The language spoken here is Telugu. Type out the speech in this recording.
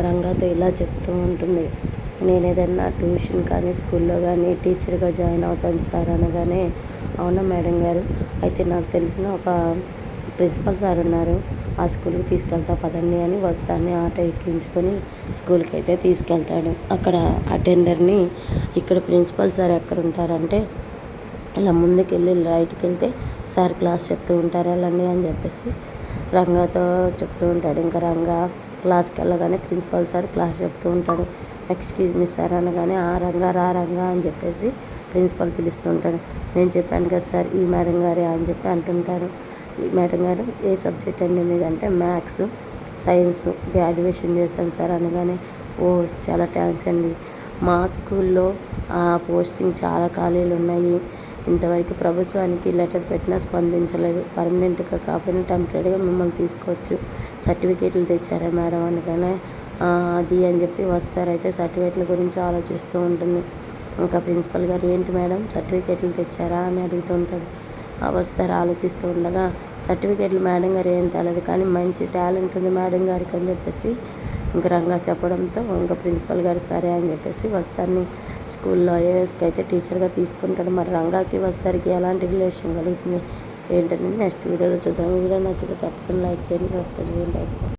రంగాతో ఇలా చెప్తూ ఉంటుంది. నేను ఏదైనా ట్యూషన్ కానీ స్కూల్లో కానీ టీచర్గా జాయిన్ అవుతాను సార్ అనగానే అవునా మేడం గారు? అయితే నాకు తెలిసిన ఒక ప్రిన్సిపల్ సార్ ఉన్నారు. ఆ స్కూల్కి తీసుకెళ్తా పదండి అని వస్తాన్ని ఆటో ఎక్కించుకొని స్కూల్కి అయితే తీసుకెళ్తాడు. అక్కడ అటెండర్ని ఇక్కడ ప్రిన్సిపల్ సార్ ఎక్కడ ఉంటారంటే ఇలా ముందుకు వెళ్ళి రైట్కి వెళ్తే సార్ క్లాస్ చెప్తూ ఉంటారు వెళ్ళండి అని చెప్పేసి రంగాతో చెప్తూ ఉంటాడు. ఇంకా రంగా క్లాస్కి వెళ్ళగానే ప్రిన్సిపల్ సార్ క్లాస్ చెప్తూ ఉంటాడు. ఎక్స్క్యూజ్ మీ సార్ అనగానే ఆ రంగా రా రంగా అని చెప్పేసి ప్రిన్సిపల్ పిలుస్తుంటాడు నేను చెప్పాను కదా సార్ ఈ మేడం గారే అని చెప్పి అంటుంటారు. ఈ మేడం గారు ఏ సబ్జెక్ట్ అండి మీద? అంటే మ్యాథ్స్ సైన్స్ గ్రాడ్యుయేషన్ చేశాను సార్ అనగానే ఓ చాలా థ్యాంక్స్ అండి. మా స్కూల్లో ఆ పోస్టింగ్ చాలా ఖాళీలు ఉన్నాయి. ఇంతవరకు ప్రభుత్వానికి లెటర్ పెట్టినా స్పందించలేదు. పర్మనెంట్గా కాకపోయినా టెంపరీగా మిమ్మల్ని తీసుకోవచ్చు. సర్టిఫికేట్లు తెచ్చారా మేడం అనగానే అది అని చెప్పి వస్తారైతే సర్టిఫికేట్ల గురించి ఆలోచిస్తూ ఉంటుంది. ఇంకా ప్రిన్సిపల్ గారు ఏంటి మేడం? సర్టిఫికేట్లు తెచ్చారా? అని అడుగుతుంటాడు వస్తారు ఆలోచిస్తూ ఉండగా సర్టిఫికేట్లు మేడం గారు ఏం తేలేదు. కానీ మంచి టాలెంట్ ఉంది మేడం గారికి అని చెప్పేసి ఇంక రంగా చెప్పడంతో ఇంకా ప్రిన్సిపల్ గారు సరే అని చెప్పేసి వస్తాన్ని స్కూల్లో. ఐఏఎస్కి అయితే టీచర్గా తీసుకుంటాడు. మరి రంగాకి వస్తారికి ఎలాంటి రిలేషన్ కలుగుతుంది? ఏంటంటే నెక్స్ట్ వీడియోలో చూద్దాం. వీడియో నచ్చితే తప్పకుండా లైక్ చేయండి సబ్స్క్రైబ్ చేయండి.